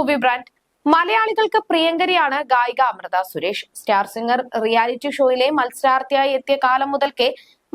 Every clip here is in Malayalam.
മൂവി ബ്രാൻഡ് മലയാളികൾക്ക് പ്രിയങ്കരിയാണ് ഗായിക Amrutha Suresh. Star singer reality ഷോയിലെ മത്സരാർത്ഥിയായി എത്തിയ കാലം മുതൽക്കേ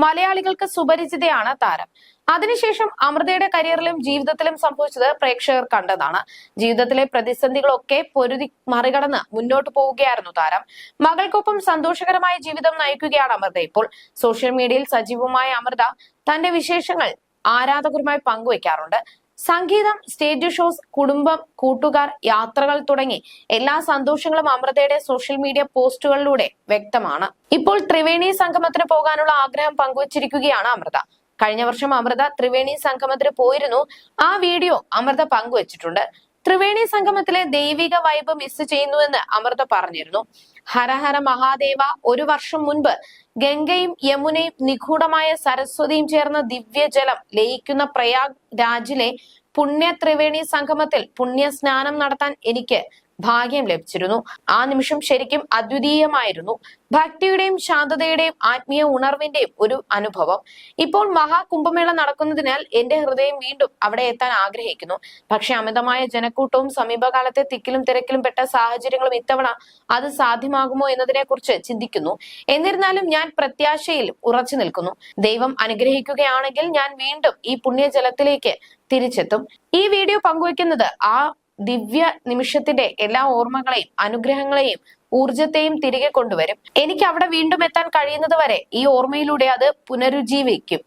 മലയാളികൾക്ക് സുപരിചിതയാണ് താരം. അതിനുശേഷം അമൃതയുടെ കരിയറിലും ജീവിതത്തിലും സംഭവിച്ചത് പ്രേക്ഷകർ കണ്ടതാണ്. ജീവിതത്തിലെ പ്രതിസന്ധികളൊക്കെ പൊരുതി മറികടന്ന് മുന്നോട്ട് പോവുകയായിരുന്നു താരം. മകൾക്കൊപ്പം സന്തോഷകരമായ ജീവിതം നയിക്കുകയാണ് അമൃത ഇപ്പോൾ. സോഷ്യൽ മീഡിയയിൽ സജീവമായ അമൃത തന്റെ വിശേഷങ്ങൾ ആരാധകരുമായി പങ്കുവയ്ക്കാറുണ്ട് സംഗീതം സ്റ്റേജ് ഷോസ് കുടുംബം കൂട്ടുകാർ യാത്രകൾ തുടങ്ങി എല്ലാ സന്തോഷങ്ങളും അമൃതയുടെ സോഷ്യൽ മീഡിയ പോസ്റ്റുകളിലൂടെ വ്യക്തമാണ്. ഇപ്പോൾ ത്രിവേണി സംഗമത്തിന് പോകാനുള്ള ആഗ്രഹം പങ്കുവച്ചിരിക്കുകയാണ് അമൃത. കഴിഞ്ഞ വർഷം അമൃത ത്രിവേണി സംഗമത്തിന് പോയിരുന്നു. ആ വീഡിയോ അമൃത പങ്കുവച്ചിട്ടുണ്ട്. ത്രിവേണി സംഗമത്തിലെ ദൈവിക വൈബ് മിസ് ചെയ്യുന്നുവെന്ന് അമൃത പറഞ്ഞിരുന്നു. ഹരഹര മഹാദേവ ഒരു വർഷം മുൻപ് ഗംഗയും യമുനയും നിഗൂഢമായ സരസ്വതിയും ചേർന്ന ദിവ്യജലം ലയിക്കുന്ന പ്രയാഗ് രാജിലെ പുണ്യ ത്രിവേണി സംഗമത്തിൽ പുണ്യ സ്നാനം നടത്താൻ എനിക്ക് ഭാഗ്യം ലഭിച്ചിരുന്നു. ആ നിമിഷം ശരിക്കും അദ്വിതീയമായിരുന്നു. ഭക്തിയുടെയും ശാന്തതയുടെയും ആത്മീയ ഉണർവിന്റെയും ഒരു അനുഭവം. ഇപ്പോൾ മഹാകുംഭമേള നടക്കുന്നതിനാൽ എന്റെ ഹൃദയം വീണ്ടും അവിടെ എത്താൻ ആഗ്രഹിക്കുന്നു. പക്ഷെ അമിതമായ ജനക്കൂട്ടവും സമീപകാലത്തെ തിക്കിലും തിരക്കിലും പെട്ട സാഹചര്യങ്ങളും ഇത്തവണ അത് സാധ്യമാകുമോ എന്നതിനെ കുറിച്ച് ചിന്തിക്കുന്നു. എന്നിരുന്നാലും ഞാൻ പ്രത്യാശയിൽ ഉറച്ചു നിൽക്കുന്നു. ദൈവം അനുഗ്രഹിക്കുകയാണെങ്കിൽ ഞാൻ വീണ്ടും ഈ പുണ്യജലത്തിലേക്ക് തിരിച്ചെത്തും. ഈ വീഡിയോ പങ്കുവെക്കുന്നത് ആ ദിവ്യ നിമിഷത്തിന്റെ എല്ലാ ഓർമ്മകളെയും അനുഗ്രഹങ്ങളെയും ഊർജത്തെയും തിരികെ കൊണ്ടുവരും. എനിക്ക് അവിടെ വീണ്ടും എത്താൻ കഴിയുന്നത് വരെ ഈ ഓർമ്മയിലൂടെ അത് പുനരുജ്ജീവിക്കും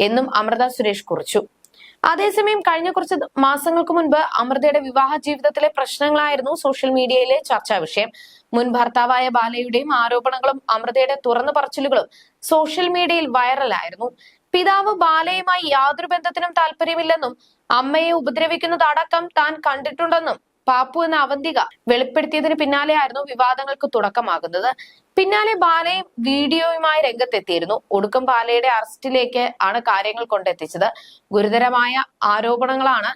എന്നും അമൃത സുരേഷ് കുറിച്ചു. അതേസമയം കഴിഞ്ഞ കുറച്ച് മാസങ്ങൾക്ക് മുൻപ് അമൃതയുടെ വിവാഹ ജീവിതത്തിലെ പ്രശ്നങ്ങളായിരുന്നു സോഷ്യൽ മീഡിയയിലെ ചർച്ചാ വിഷയം. മുൻ ഭർത്താവായ ബാലയുടെയും ആരോപണങ്ങളും അമൃതയുടെ തുറന്നു പറച്ചിലുകളും സോഷ്യൽ മീഡിയയിൽ വൈറലായിരുന്നു. പിതാവ് ബാലയുമായി യാതൊരു ബന്ധത്തിനും താല്പര്യമില്ലെന്നും അമ്മയെ ഉപദ്രവിക്കുന്നതടക്കം താൻ കണ്ടിട്ടുണ്ടെന്നും പാപ്പു എന്ന അവന്തിക വെളിപ്പെടുത്തിയതിന് പിന്നാലെയായിരുന്നു വിവാദങ്ങൾക്ക് തുടക്കമാകുന്നത്. പിന്നാലെ ബാലയും വീഡിയോയുമായി രംഗത്തെത്തിയിരുന്നു. ഒടുക്കം ബാലയുടെ അറസ്റ്റിലേക്ക് ആണ് കാര്യങ്ങൾ കൊണ്ടെത്തിച്ചത്. ഗുരുതരമായ ആരോപണങ്ങളാണ്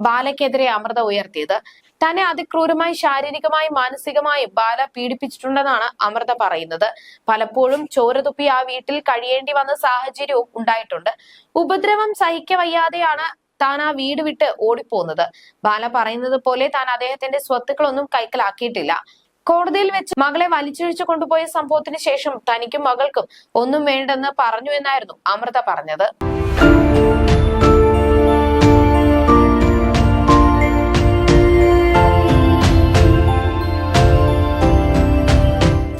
ബാലയ്ക്കെതിരെ അമൃത ഉയർത്തിയത്. തന്നെ അതിക്രൂരമായി ശാരീരികമായും മാനസികമായും ബാല പീഡിപ്പിച്ചിട്ടുണ്ടെന്നാണ് അമൃത പറയുന്നത്. പലപ്പോഴും ചോര തുപ്പി ആ വീട്ടിൽ കഴിയേണ്ടി വന്ന സാഹചര്യവും ഉണ്ടായിട്ടുണ്ട്. ഉപദ്രവം സഹിക്ക വയ്യാതെയാണ് താൻ ആ വീട് വിട്ട് ഓടിപ്പോകുന്നത്. ബാല പറയുന്നത് പോലെ താൻ അദ്ദേഹത്തിന്റെ സ്വത്തുക്കളൊന്നും കൈക്കലാക്കിയിട്ടില്ല. കോടതിയിൽ വെച്ച് മകളെ വലിച്ചിഴിച്ചു കൊണ്ടുപോയ സംഭവത്തിന് ശേഷം തനിക്കും മകൾക്കും ഒന്നും വേണ്ടെന്ന് പറഞ്ഞു എന്നായിരുന്നു അമൃത പറഞ്ഞത്.